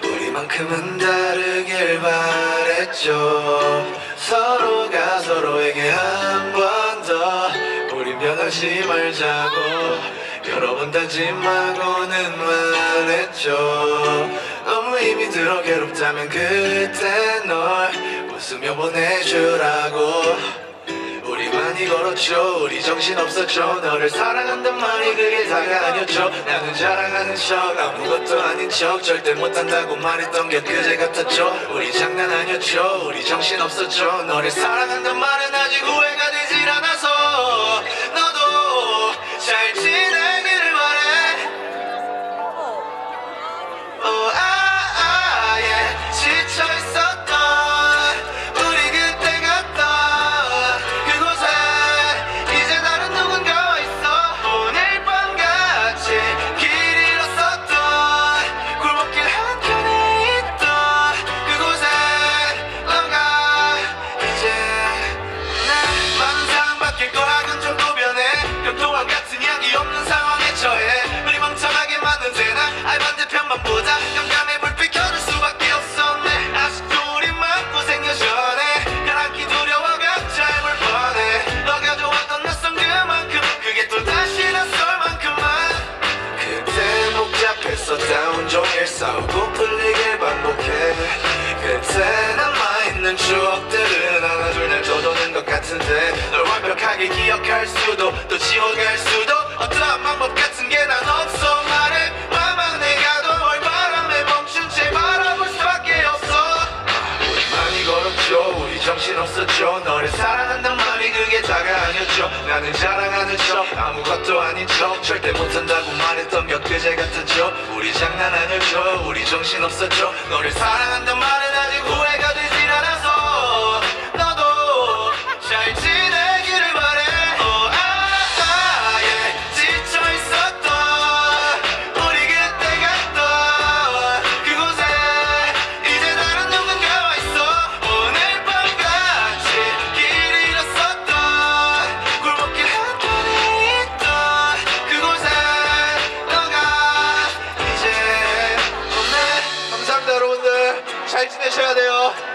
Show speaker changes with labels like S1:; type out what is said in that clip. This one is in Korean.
S1: 그만큼은 다르길 바랬죠. 서로가 서로에게 한 번 더 우린 변하지 말자고. 여러 번 다짐하고는 말했죠. 너무 힘이 들어 괴롭다면 그때 널 웃으며 보내주라고. 우리 걸었죠. 우리 정신 없었죠. 너를 사랑한단 말이 그게 다가 아니었죠. 나는 자랑하는 척 아무것도 아닌 척 절대 못한다고 말했던 게 그제 같았죠. 우리 장난 아니었죠. 우리 정신 없었죠. 너를 사랑한단 말은 아직 후회가 되질 않아서 싸우고 풀리길 반복해. 그때 남아있는 추억들은 하나 둘날 떠도는 것 같은데 널 완벽하게 기억할 수도 또 지워갈 수도. 어떠한 방법 같은 게난 정신 없었죠. 너를 사랑한단 말이 그게 다가 아니었죠. 나는 자랑하는 척 아무것도 아닌 척 절대 못한다고 말했던 게 그제 같았죠. 우리 장난 아니었죠. 우리 정신 없었죠. 너를 사랑한단 말은 아직 후회가 잘 지내셔야 돼요.